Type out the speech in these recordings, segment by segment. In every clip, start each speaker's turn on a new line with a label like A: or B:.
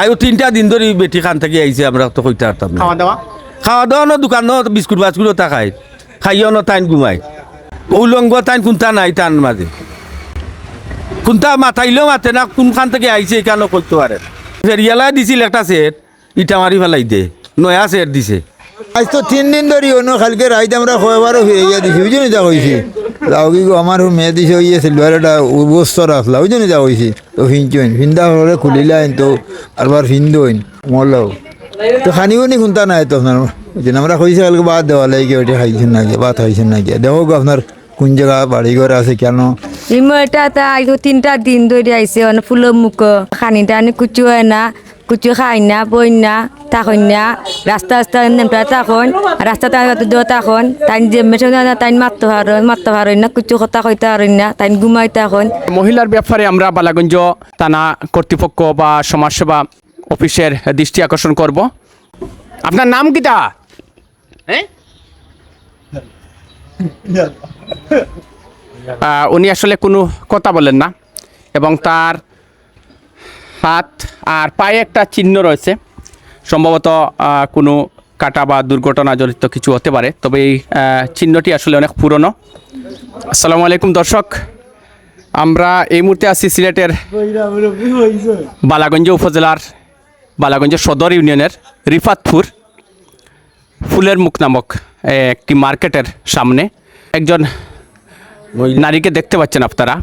A: আয়ো তিনটা দিন ধরে বেটি খান থেকে আইছে আমরা তো কইতে পারতাম না।
B: খাওয়া দাওয়া
A: খাওয়া দাওয়া ন দোকান ন বিস্কুট বাস্কুটও তা খাই খাইও ন তাইন ঘুমাই উলঙ্গ তাইন কোনটা নাই তার মাঝে কোনটা মাথাইলেও মাতে না কোনখান থেকে আইছে কেন করতে পারে ফেরিয়ালা দিছিল একটা সেট ইটা মারি ফেলাই দে নয়া সেট দিছে।
C: আজ তো তিন দিন ধরি অন্য কালকে রাইতে আমরা খোয়াবারও ফিরে দিছি ওই জন্য যা কইছি লাউকি গো আমার মেয়ে দিছে ওই সিলভার একটা বস্তর আসলা ওই জন্য যা কইছি তো ফিনচইন ফিন্দা হলে খুলিলাইন, তো আরবার ফিন্দইন, মরলাও। তো খানিও নি খুনতা নাই তো আপনার জন্য আমরা কইছি কালকে বাদ দেওয়া লাগে, ওইটা খাইছেন না গিয়ে ভাত খাইছেন না গিয়ে দেখো আপনার কোন জায়গা বাড়ি ঘর আছে কেন?
D: ইমো এটা তা তিনটা দিন ধরে আইছে ফুলের মুখ, খানিটা কুচু হয় না। কুচু খাই না বই না তখন না রাস্তা রাস্তা নেমটা তখন রাস্তা তখন তাই যে মেশে তাই মারতে পারো মারতে পারো না কুচু কথা কইতে পারো না তাই ঘুমাই তখন
B: মহিলার ব্যাপারে আমরা বালাগঞ্জ থানা কর্তৃপক্ষ বা সমাজসেবা অফিসের দৃষ্টি আকর্ষণ করব। আপনার নাম কিটা? হ্যাঁ? উনি আসলে কোনো কথা বলেন না এবং তার হাত আর পায়ে একটা চিহ্ন রয়েছে। সম্ভবত কোনো কাটা বা দুর্ঘটনা জড়িত কিছু হতে পারে। তবে এই চিহ্নটি আসলে অনেক পুরনো। আসসালামু আলাইকুম দর্শক। আমরা এই মুহূর্তে আছি সিলেটের বালাগঞ্জ উপজেলার বালাগঞ্জ সদর ইউনিয়নের রিফাতপুর ফুলের মুখ নামক একটি মার্কেটের সামনে। একজন নারীকে দেখতে পাচ্ছেন আপনারা।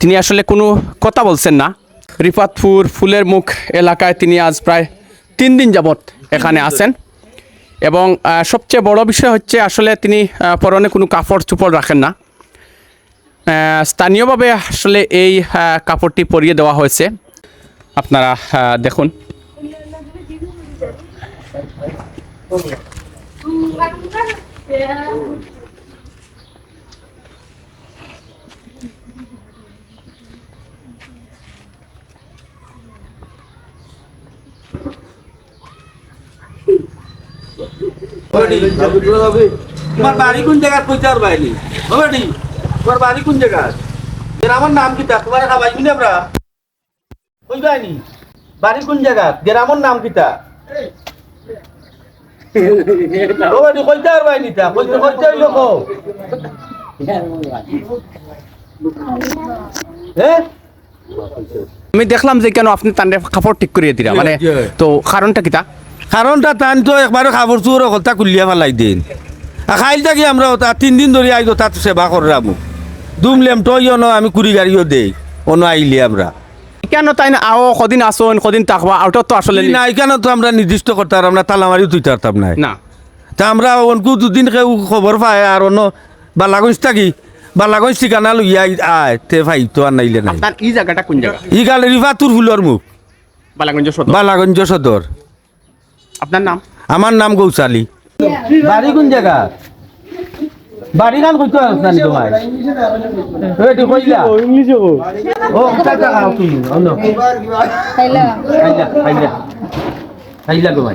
B: তিনি আসলে কোনো কথা বলছেন না। রিফাতপুর ফুলের মুখ এলাকায় তিনি আজ প্রায় তিন দিন যাবৎ এখানে আছেন। এবং সবচেয়ে বড় বিষয় হচ্ছে আসলে তিনি পরনে কোনো কাপড় চোপড় রাখেন না। স্থানীয়ভাবে আসলে এই কাপড়টি পরিয়ে দেওয়া হয়েছে। আপনারা দেখুন।
A: তোমার বাড়ি কোন জায়গা কইতে আর বাইনি বেটি তোমার বাড়ি কোন জায়গা এর আমার নাম কিতা তোমার খাবাই মিনে আমরা কই বাইনি বাড়ি কোন জায়গা গ্রামের নাম কিতা বেটি কইতে আর বাইনি তা? হ্যাঁ?
B: আমি দেখলাম যে কেন আপনি তান্ডে কাপড় ঠিক করিয়ে দিলা মানে তো কারণটা কিতা
A: কারণটা টান তো একবার খাবার চুর কথা কুলিয়া ফেলাই দিন। খাইল থাকি আমরা তা তিন দিন ধরে আইতো তাত সেবা করলাম দুমলেম তৈও ন আমি কুড়ি গাড়িও দেই অন্য আইলি আমরা।
B: কেন তাই না আও কদিন আসুন কদিন থাকবা ওটা তো আসলে
A: না এখানে তো আমরা নির্দিষ্ট করতে পারতাম না তালামারি তুই পারতাম না
B: না।
A: তা আমরা অনকু দুদিন খবর পায় আর অন্য বালাগঞ্জ থাকি বালাগঞ্জ ঠিকানা লইয়া আয় তে ভাই তো আর নাইলে নাই।
B: আপনার এই জায়গাটা কোন জায়গা?
A: ই গাল রিফাতুর ফুলর মুখ।
B: বালাগঞ্জ সদর।
A: বালাগঞ্জ সদর।
B: আপনার নাম?
A: আমার নাম গৌসালী বাড়ি কোন জায়গা? বাড়ি গান কইতে জানি তোমার এটি কইলা। ও কাটা খাও তুমি অন্য খাইলা খাইলা। খাইলা তোমার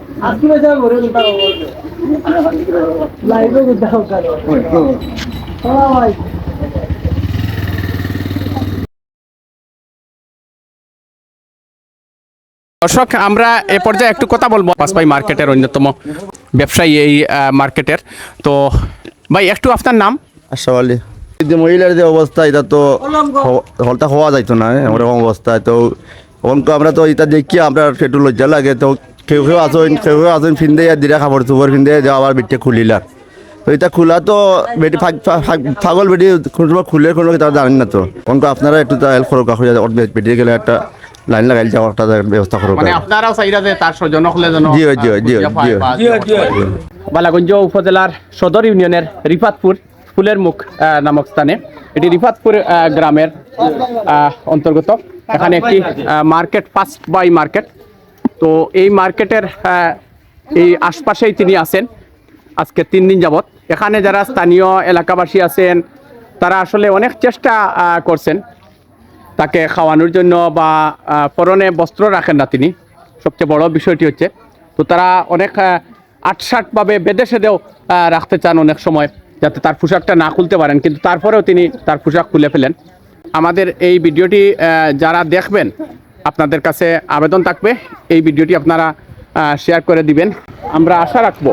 E: Então, esse tiro.
D: কেন?
B: দর্শক আমরা এ পর্যায়ে একটু কথা বলব। পাঁচপাই মার্কেটের অন্যতম ব্যবসায়ী এই মার্কেটের তো ভাই একটু আপনার নাম?
F: আশা আলী যে মহিলার যে অবস্থা এটা তো হলটা হওয়া যাইতো না ওরকম অবস্থা। তো আমরা তো এটা দেখি আমরা একটু লজ্জা লাগে। তো কেউ কেউ আসেন কেউ কেউ আসেন ফিন্দে দিরা খাবার চুপর ফিন্দে যাওয়া আবার বেটে খুলিলাম তো এটা খোলা তো বেটি ফাগ- ফাগ- ফাগল বেটি কোনো সময় খুলে কোনো তারা জানেন না তো। অঙ্ক আপনারা একটু হেল্প করো কাকুর বেটি গেলে একটা লাইন লাগাইল যাওয়ার একটা ব্যবস্থা করো
B: মানে আপনারাও চাইরা যে তার স্বজন হলে যেন
F: জি, জি, জি, জি।
B: বালাগঞ্জ উপজেলার সদর ইউনিয়নের রিফাতপুর ফুলের মুখ আহ, নামক স্থানে। এটি রিফাতপুর আহ, গ্রামের আহ, অন্তর্গত। এখানে একটি মার্কেট ফার্স্ট বাই মার্কেট তো এই মার্কেটের এই আশপাশেই তিনি আছেন। আজকে তিন দিন যাবত এখানে যারা স্থানীয় এলাকাবাসী আছেন, তারা আসলে অনেক চেষ্টা করছেন তাকে খাওয়ানোর জন্য বা পরনে বস্ত্র রাখেন না তিনি। সবচেয়ে বড় বিষয়টি হচ্ছে, তো তারা অনেক আটসাটভাবে বেঁধে সেদেও রাখতে চান অনেক সময়, যাতে তার পোশাকটা না খুলতে পারেন। কিন্তু তারপরেও তিনি তার পোশাক খুলে ফেলেন। আমাদের এই ভিডিওটি যারা দেখবেন আপনাদের কাছে আবেদন থাকবে। এই ভিডিওটি আপনারা শেয়ার করে দিবেন। আমরা আশা রাখব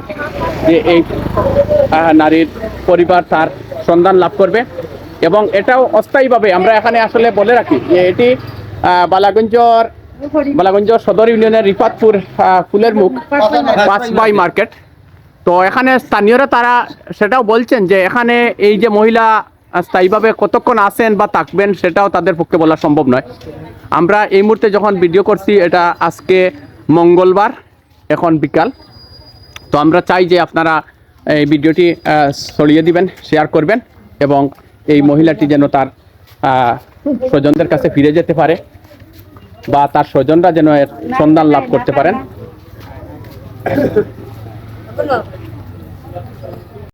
B: যে এই নারীর পরিবার তার সন্ধান লাভ করবে। এবং এটাও অস্থায়ীভাবে আমরা এখানে আসলে বলে রাখি যে এটি বালাগঞ্জর, বালাগঞ্জ সদর ইউনিয়নের রিফাতপুর ফুলের মুখ পাঁচবাই মার্কেট। তো এখানে স্থানীয়রা তারা সেটাও বলছেন যে এখানে এই যে মহিলা স্থায়ীভাবে কতক্ষণ আসেন বা থাকবেন সেটাও তাদের পক্ষে বলা সম্ভব নয়। আমরা এই মুহূর্তে যখন ভিডিও করছি, এটা আজকে মঙ্গলবার, এখন বিকাল। তো আমরা চাই যে আপনারা এই ভিডিওটি ছড়িয়ে দিবেন শেয়ার করবেন এবং এই মহিলাটি যেন তার স্বজনদের কাছে ফিরে যেতে পারে বা তার স্বজনরা যেন এর সন্ধান লাভ করতে পারেন।